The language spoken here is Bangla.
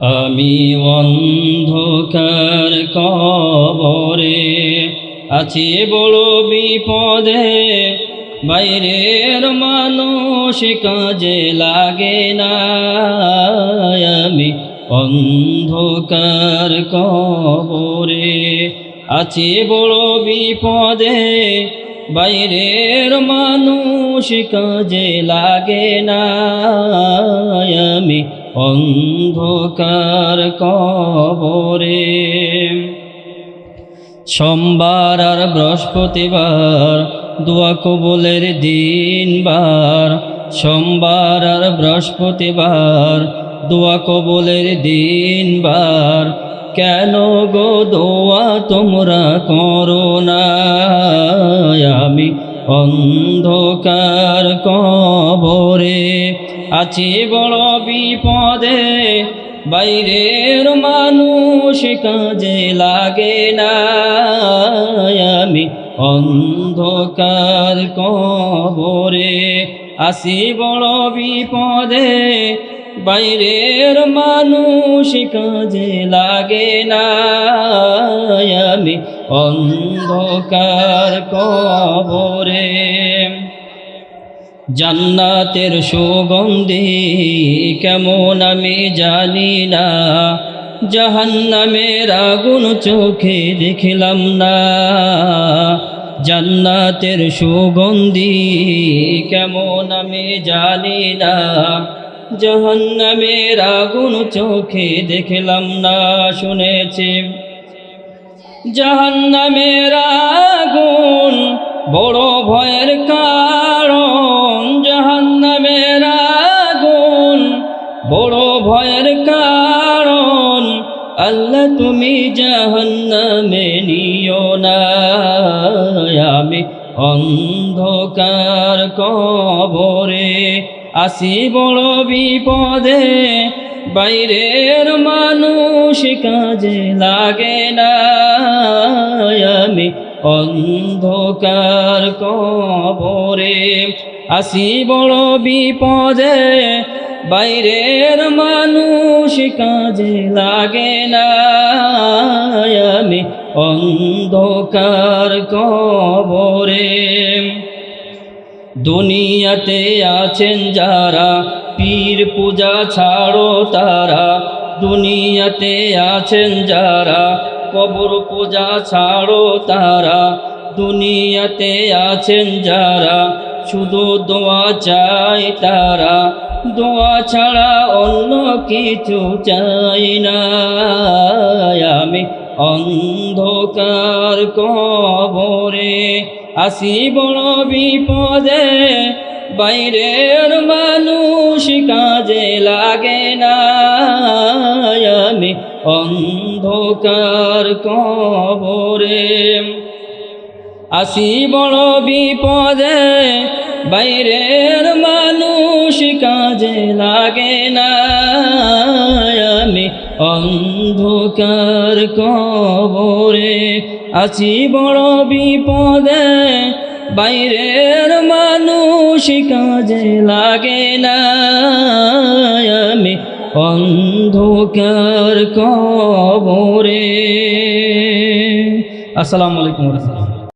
আমি অন্ধকার কবরে আছি বড় বিপদে, বাইরের মানুষ কাজে লাগে না। আমি অন্ধকার কবরে আছি বড় বিপদে, বাইরের মানুষ কাজে লাগে না। আমি অন্ধকার কবরে। সোমবার আর বৃহস্পতিবার দোয়া কবুলের দিনবার। সোমবার আর বৃহস্পতিবার দোয়া কবুলের দিনবার। কেন গো দোয়া তোমরা করো না? আমি অন্ধকার কবরে আছি বড় বিপদে, বাইরের মানুষ কাজে লাগে না। আমি অন্ধকার কবরে আসি বড় বিপদে, বাইরের মানুষ কাজে লাগে না। আমি অন্ধকার কবরে জান্নাতের সুগন্ধি কেমন আমি জানি না। জাহান্নামের আগুন চোখে দেখিলাম না। জান্নাতের সুগন্ধি কেমন আমি জানি না। জাহান্নামের আগুন চোখে দেখলাম না, শুনেছি। জাহান্নামের আগুন বড় ভয়ের কারণ জাহান্নামের আগুন, বড় ভয়ের কারণ, আল্লাহ তুমি জাহান্নামে নিও না। আমি অন্ধকার কবরে আসি বড় বিপদে, বাইরের মানুষ কাজে লাগে না। আমি অন্ধকার কবরে আসি বড় বিপদে, বাইরের মানুষ কাজে লাগে না। আমি অন্ধকার কবরে। দুনিয়াতে আছেন যারা, পীর পূজা ছাড়ো তারা। দুনিয়াতে আছেন যারা, কবর পূজা ছাড়ো তারা। দুনিয়াতে আছেন যারা শুধু দোয়া চাই তারা, দোয়া ছাড়া অন্য কিছু চাই না। আমি অন্ধকার কবরে আসি বড় বিপদে, বাইরের মানুষ কাজে লাগে না। আমি অন্ধকার কবরে আসি বড় বিপদে, বাইরের মানুষ কাজে লাগে না। আমি অন্ধকার কবরে আছি বড় বিপদে, বাইরের মানুষ কাজে লাগে না। আমি অন্ধকার কবরে। আসসালামু আলাইকুম রহমতুল্লাহ।